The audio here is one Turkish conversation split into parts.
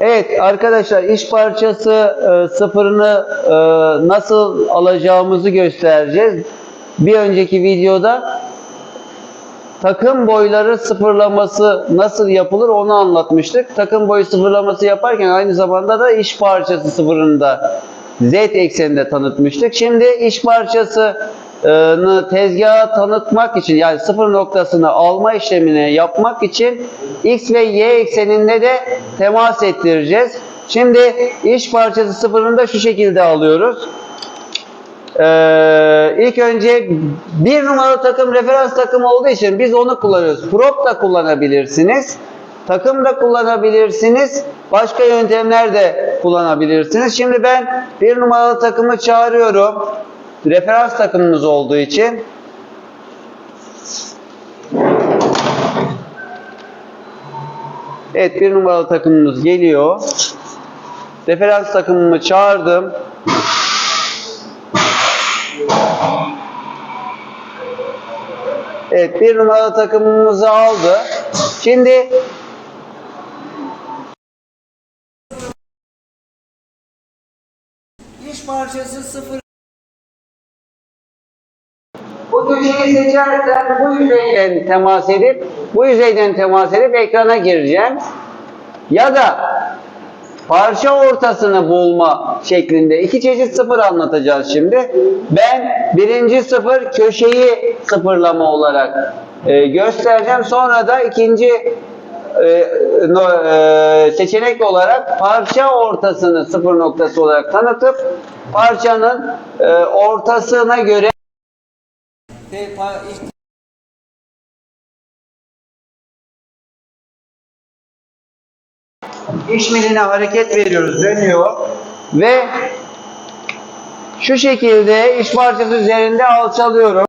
Evet arkadaşlar iş parçası e, sıfırını e, nasıl alacağımızı göstereceğiz. Bir önceki videoda takım boyları sıfırlaması nasıl yapılır onu anlatmıştık. Takım boyu sıfırlaması yaparken aynı zamanda da iş parçası sıfırını da Z ekseninde tanıtmıştık. Şimdi iş parçasını tezgaha tanıtmak için yani sıfır noktasını alma işlemini yapmak için X ve Y ekseninde de temas ettireceğiz. Şimdi iş parçası sıfırını da şu şekilde alıyoruz. Ee, ilk önce bir numaralı takım referans takım olduğu için biz onu kullanıyoruz. Prop da kullanabilirsiniz. Takım da kullanabilirsiniz. Başka yöntemler de kullanabilirsiniz. Şimdi ben bir numaralı takımı çağırıyorum. Referans takımımız olduğu için. Evet bir numaralı takımımız geliyor. Referans takımımı çağırdım. Evet bir numaralı takımımızı aldı. Şimdi iş parçası sıfır bu köşeyi seçerken bu yüzeyden temas edip bu yüzeyden temas edip ekrana gireceğim. Ya da parça ortasını bulma şeklinde iki çeşit sıfır anlatacağız şimdi. Ben birinci sıfır köşeyi sıfırlama olarak e, göstereceğim. Sonra da ikinci e, e, seçenek olarak parça ortasını sıfır noktası olarak tanıtıp parçanın e, ortasına göre iş miline hareket veriyoruz, dönüyor ve şu şekilde iş parçası üzerinde alçalıyorum.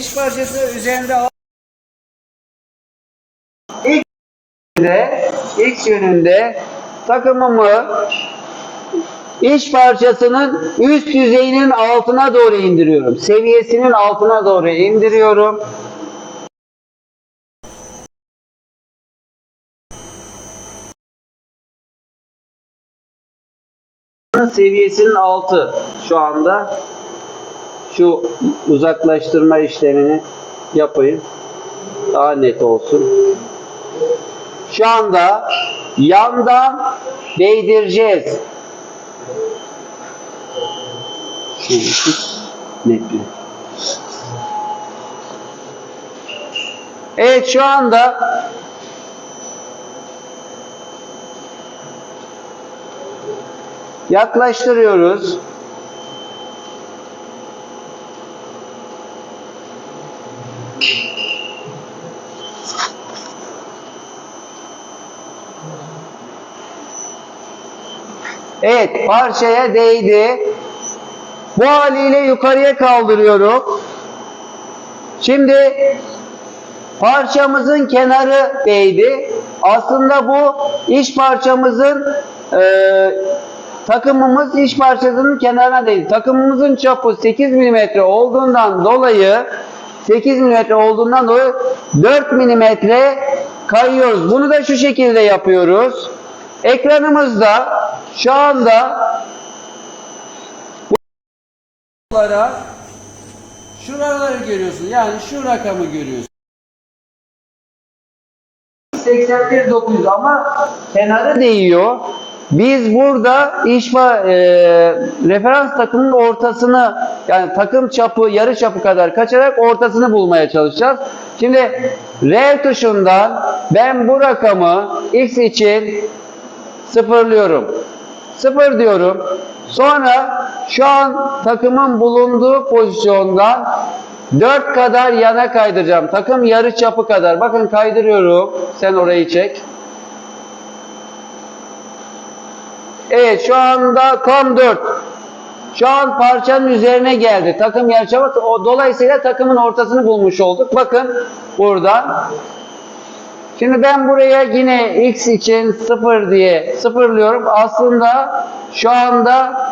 İş parçası üzerinde al- ilk yönünde, ilk yönünde takımımı iş parçasının üst yüzeyinin altına doğru indiriyorum. Seviyesinin altına doğru indiriyorum. seviyesinin altı şu anda şu uzaklaştırma işlemini yapayım. Daha net olsun. Şu anda yandan değdireceğiz. Evet şu anda yaklaştırıyoruz. Evet parçaya değdi. Bu haliyle yukarıya kaldırıyorum. Şimdi parçamızın kenarı değdi. Aslında bu iş parçamızın e, takımımız iş parçasının kenarına değdi. Takımımızın çapı 8 mm olduğundan dolayı 8 mm olduğundan dolayı 4 mm kayıyoruz. Bunu da şu şekilde yapıyoruz. Ekranımızda şu anda Buralara şuraları görüyorsun. Yani şu rakamı görüyorsun. 81.900 ama kenarı değiyor. Biz burada iş va- e, referans takımın ortasını yani takım çapı yarı çapı kadar kaçarak ortasını bulmaya çalışacağız. Şimdi R tuşundan ben bu rakamı X için sıfırlıyorum. Sıfır diyorum. Sonra şu an takımın bulunduğu pozisyondan 4 kadar yana kaydıracağım. Takım yarı çapı kadar. Bakın kaydırıyorum. Sen orayı çek. Evet şu anda tam 4. Şu an parçanın üzerine geldi. Takım yarıçapı. O dolayısıyla takımın ortasını bulmuş olduk. Bakın buradan. Şimdi ben buraya yine x için 0 diye sıfırlıyorum. Aslında şu anda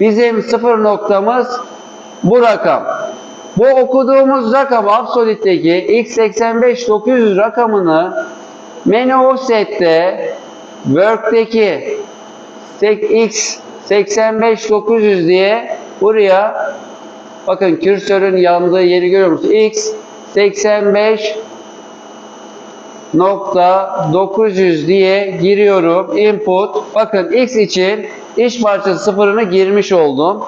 bizim sıfır noktamız bu rakam. Bu okuduğumuz rakam Absolute'deki x85 rakamını menü offset'te work'teki x 85 900 diye buraya bakın kürsörün yandığı yeri görüyor musunuz? x 85 nokta 900 diye giriyorum. Input. Bakın x için iş parçası sıfırını girmiş oldum.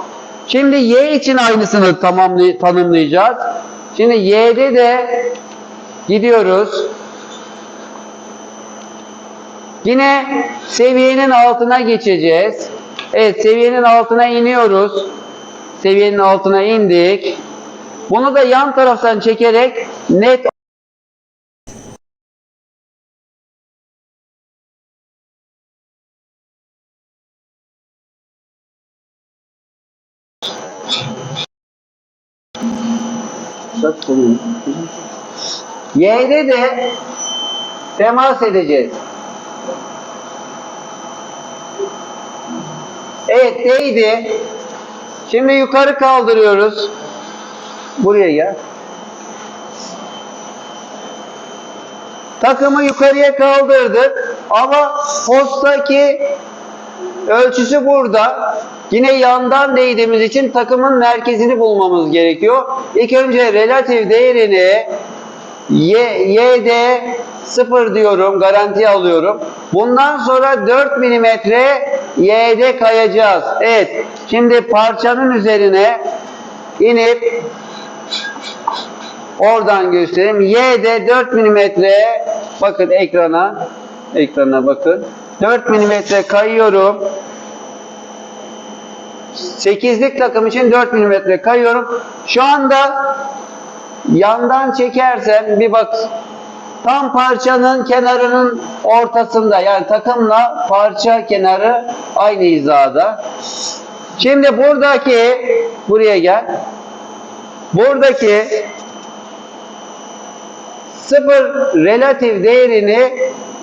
Şimdi y için aynısını tamamlay tanımlayacağız. Şimdi y'de de gidiyoruz. Yine seviyenin altına geçeceğiz. Evet seviyenin altına iniyoruz. Seviyenin altına indik. Bunu da yan taraftan çekerek net Y'de de temas edeceğiz. Evet değdi. Şimdi yukarı kaldırıyoruz. Buraya gel. Takımı yukarıya kaldırdık ama postaki ölçüsü burada. Yine yandan değdiğimiz için takımın merkezini bulmamız gerekiyor. İlk önce relatif değerini y, y'd 0 diyorum, garanti alıyorum. Bundan sonra 4 milimetre y'de kayacağız. Evet, şimdi parçanın üzerine inip oradan göstereyim. Y'de 4 milimetre bakın ekrana ekrana bakın. 4 milimetre kayıyorum. 8'lik takım için 4 milimetre kayıyorum. Şu anda yandan çekersem bir bak tam parçanın kenarının ortasında yani takımla parça kenarı aynı hizada. Şimdi buradaki buraya gel. Buradaki sıfır relatif değerini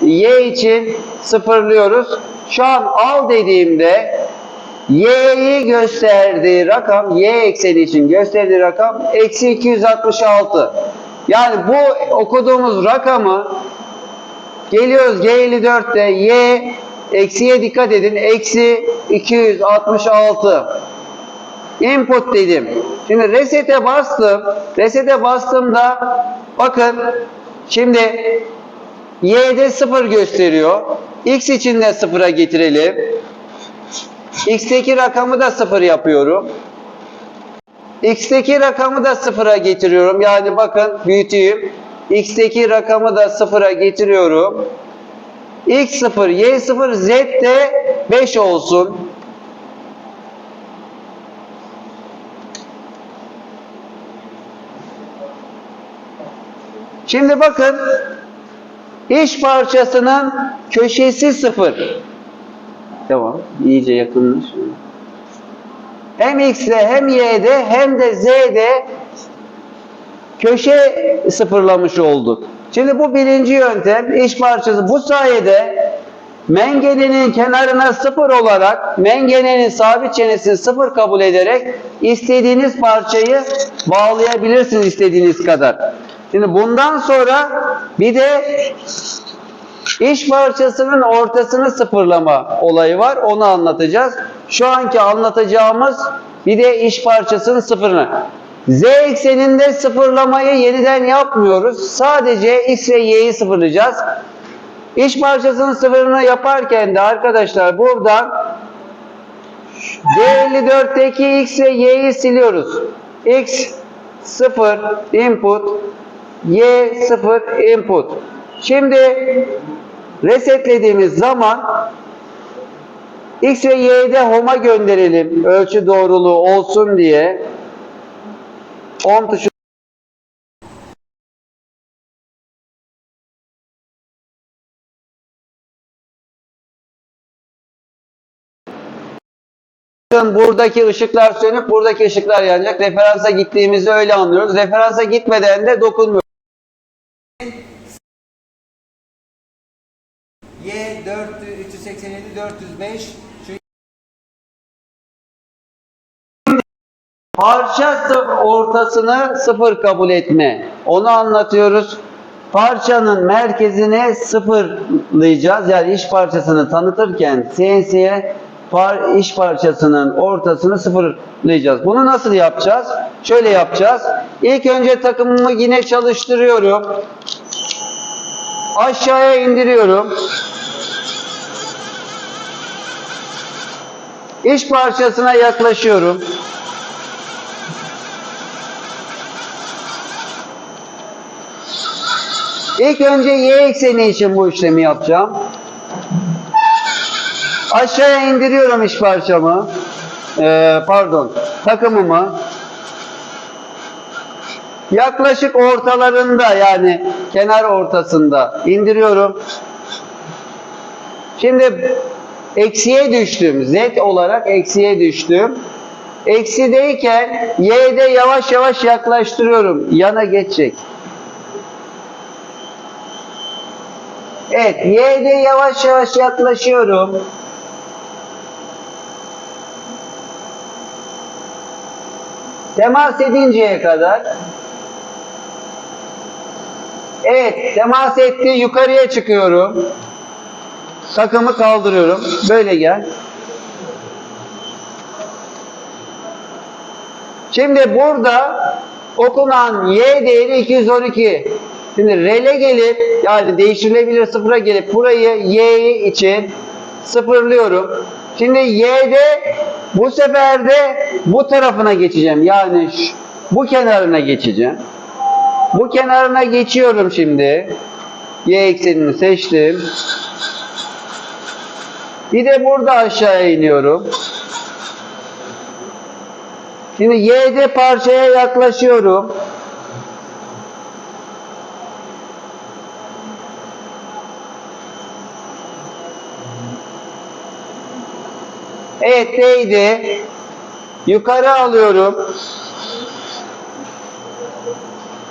y için sıfırlıyoruz. Şu an al dediğimde y'yi gösterdiği rakam y ekseni için gösterdiği rakam eksi 266. Yani bu okuduğumuz rakamı geliyoruz G54'te y eksiye dikkat edin eksi 266 input dedim. Şimdi resete bastım. Resete bastığımda bakın şimdi y'de 0 gösteriyor. x için de 0'a getirelim. X'teki rakamı da 0 yapıyorum. x'teki rakamı da 0'a getiriyorum. Yani bakın büyüteyim. x'teki rakamı da 0'a getiriyorum. x 0, y 0, z de 5 olsun. Şimdi bakın iş parçasının köşesi 0. Devam. İyice yakınlaş. Hem x'de hem y'de hem de z'de köşe sıfırlamış olduk. Şimdi bu birinci yöntem iş parçası. Bu sayede mengenenin kenarına sıfır olarak mengenenin sabit çenesini sıfır kabul ederek istediğiniz parçayı bağlayabilirsiniz istediğiniz kadar. Şimdi bundan sonra bir de iş parçasının ortasını sıfırlama olayı var. Onu anlatacağız. Şu anki anlatacağımız bir de iş parçasının sıfırını. Z ekseninde sıfırlamayı yeniden yapmıyoruz. Sadece X ve Y'yi sıfırlayacağız. İş parçasının sıfırını yaparken de arkadaşlar buradan D54'teki X ve Y'yi siliyoruz. X 0 input Y 0 input. Şimdi resetlediğimiz zaman X ve Y'de home'a gönderelim. Ölçü doğruluğu olsun diye. 10 tuşu Bakın buradaki ışıklar sönük, buradaki ışıklar yanacak. Referansa gittiğimizde öyle anlıyoruz. Referansa gitmeden de dokunmuyoruz. 387 405 şu Parça sı- ortasını sıfır kabul etme. Onu anlatıyoruz. Parçanın merkezini sıfırlayacağız. Yani iş parçasını tanıtırken CNC'ye par iş parçasının ortasını sıfırlayacağız. Bunu nasıl yapacağız? Şöyle yapacağız. İlk önce takımımı yine çalıştırıyorum. Aşağıya indiriyorum. İş parçasına yaklaşıyorum. İlk önce y ekseni için bu işlemi yapacağım. Aşağıya indiriyorum iş parçamı. Ee, pardon, takımımı. Yaklaşık ortalarında yani kenar ortasında indiriyorum. Şimdi eksiye düştüm. Z olarak eksiye düştüm. Eksideyken y'de yavaş yavaş yaklaştırıyorum. Yana geçecek. Evet, y'de yavaş yavaş yaklaşıyorum. Temas edinceye kadar. Evet, temas etti. Yukarıya çıkıyorum. Takımı kaldırıyorum. Böyle gel. Şimdi burada okunan y değeri 212. Şimdi rele gelip yani değiştirilebilir sıfıra gelip burayı y için sıfırlıyorum. Şimdi y'de bu sefer de bu tarafına geçeceğim. Yani şu- bu kenarına geçeceğim. Bu kenarına geçiyorum şimdi. Y eksenini seçtim. De burada aşağıya iniyorum. Şimdi Y'de parçaya yaklaşıyorum. Evet değdi. Yukarı alıyorum.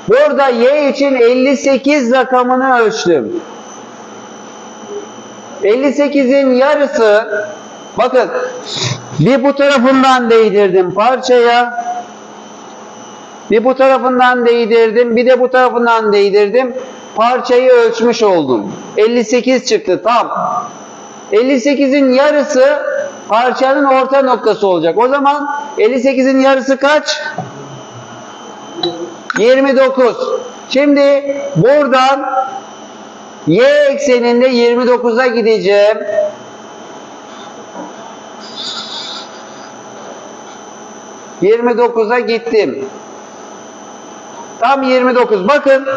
Burada Y için 58 rakamını ölçtüm. 58'in yarısı bakın bir bu tarafından değdirdim parçaya bir bu tarafından değdirdim bir de bu tarafından değdirdim parçayı ölçmüş oldum. 58 çıktı tam 58'in yarısı parçanın orta noktası olacak. O zaman 58'in yarısı kaç? 29 şimdi buradan Y ekseninde 29'a gideceğim. ...29'a gittim. Tam 29. Bakın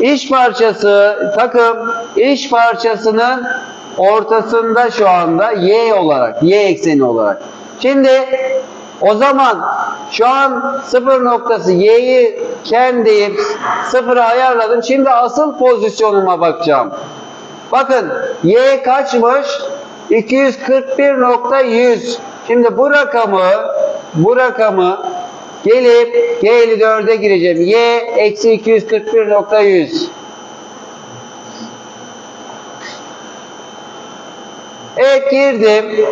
iş parçası, takım iş parçasının ortasında şu anda Y olarak, Y ekseni olarak. Şimdi o zaman şu an sıfır noktası Y'yi kendiyim sıfıra ayarladım. Şimdi asıl pozisyonuma bakacağım. Bakın Y kaçmış? 241.100. Şimdi bu rakamı bu rakamı gelip G54'e gireceğim. Y eksi 241.100. Evet girdim.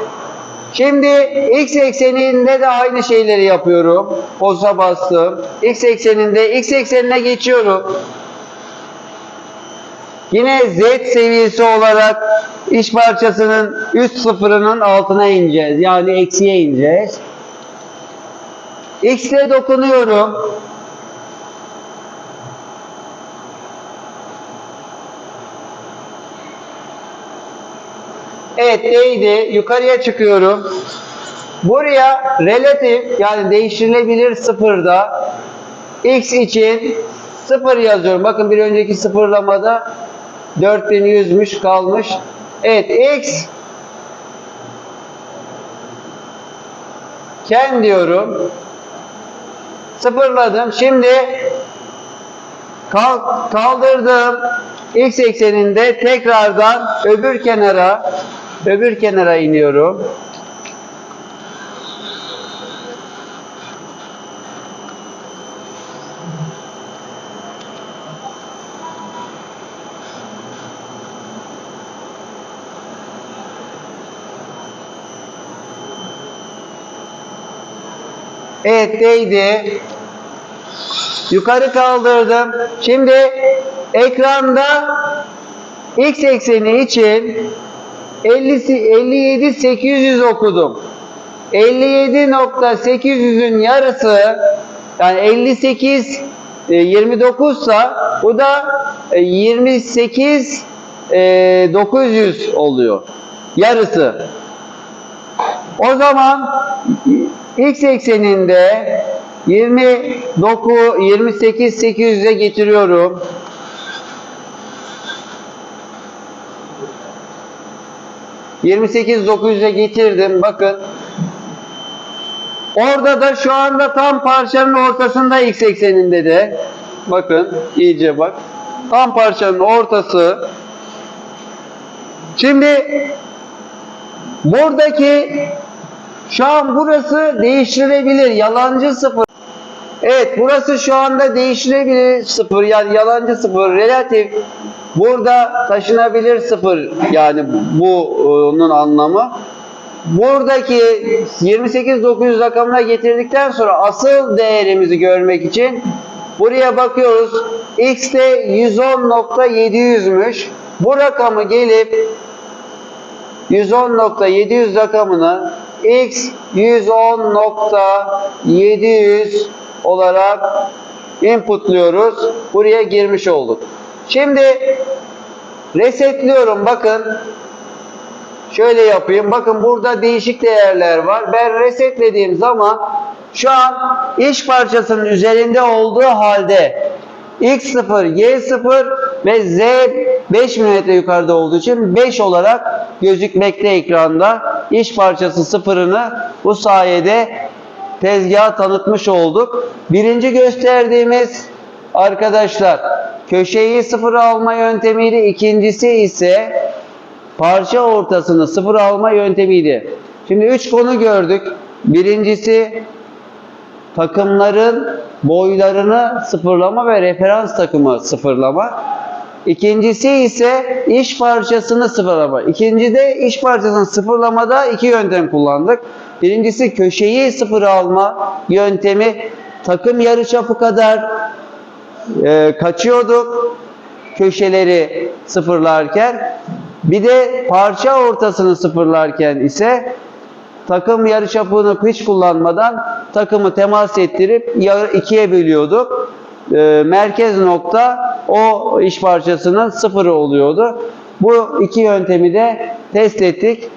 Şimdi x ekseninde de aynı şeyleri yapıyorum. Poza bastım. X ekseninde x eksenine geçiyorum. Yine z seviyesi olarak iş parçasının üst sıfırının altına ineceğiz. Yani eksiye ineceğiz. X'e dokunuyorum. Evet değdi. Yukarıya çıkıyorum. Buraya relatif yani değiştirilebilir sıfırda x için sıfır yazıyorum. Bakın bir önceki sıfırlamada 4100'müş kalmış. Evet x ken diyorum. Sıfırladım. Şimdi kal- kaldırdım. X ekseninde tekrardan öbür kenara öbür kenara iniyorum. Evet değdi. Yukarı kaldırdım. Şimdi ekranda x ekseni için 50, 57 800 okudum. 57.800'ün yarısı yani 58 e, 29 sa bu da e, 28 e, 900 oluyor. Yarısı. O zaman x ekseninde 29 28 800'e getiriyorum. ...28 900'e getirdim. Bakın. Orada da şu anda tam parçanın ortasında x ekseninde de. Bakın. iyice bak. Tam parçanın ortası. Şimdi buradaki şu an burası değiştirilebilir. Yalancı sıfır. Evet burası şu anda değiştirilebilir sıfır. Yani yalancı sıfır. Relatif. Burada taşınabilir sıfır. Yani bu onun anlamı. Buradaki 28900 rakamına getirdikten sonra asıl değerimizi görmek için buraya bakıyoruz. X de 110.700'müş. Bu rakamı gelip 110.700 rakamını x 110.700 olarak inputluyoruz. Buraya girmiş olduk. Şimdi resetliyorum. Bakın şöyle yapayım. Bakın burada değişik değerler var. Ben resetlediğim zaman şu an iş parçasının üzerinde olduğu halde X0, Y0 ve Z 5 mm yukarıda olduğu için 5 olarak gözükmekte ekranda. İş parçası sıfırını bu sayede tezgaha tanıtmış olduk. Birinci gösterdiğimiz arkadaşlar köşeyi sıfır alma yöntemiydi. İkincisi ise parça ortasını sıfır alma yöntemiydi. Şimdi üç konu gördük. Birincisi takımların boylarını sıfırlama ve referans takımı sıfırlama. İkincisi ise iş parçasını sıfırlama. İkincide iş parçasını sıfırlamada iki yöntem kullandık. Birincisi köşeyi sıfır alma yöntemi takım yarıçapı kadar e, kaçıyorduk köşeleri sıfırlarken. Bir de parça ortasını sıfırlarken ise takım yarıçapını hiç kullanmadan takımı temas ettirip ikiye bölüyorduk. Ee, merkez nokta o iş parçasının sıfırı oluyordu. Bu iki yöntemi de test ettik.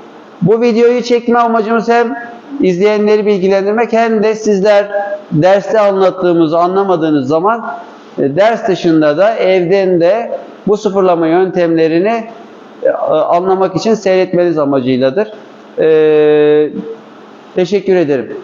Bu videoyu çekme amacımız hem izleyenleri bilgilendirmek hem de sizler derste anlattığımızı anlamadığınız zaman e, ders dışında da evden de bu sıfırlama yöntemlerini e, anlamak için seyretmeniz amacıyladır. Ee, teşekkür ederim.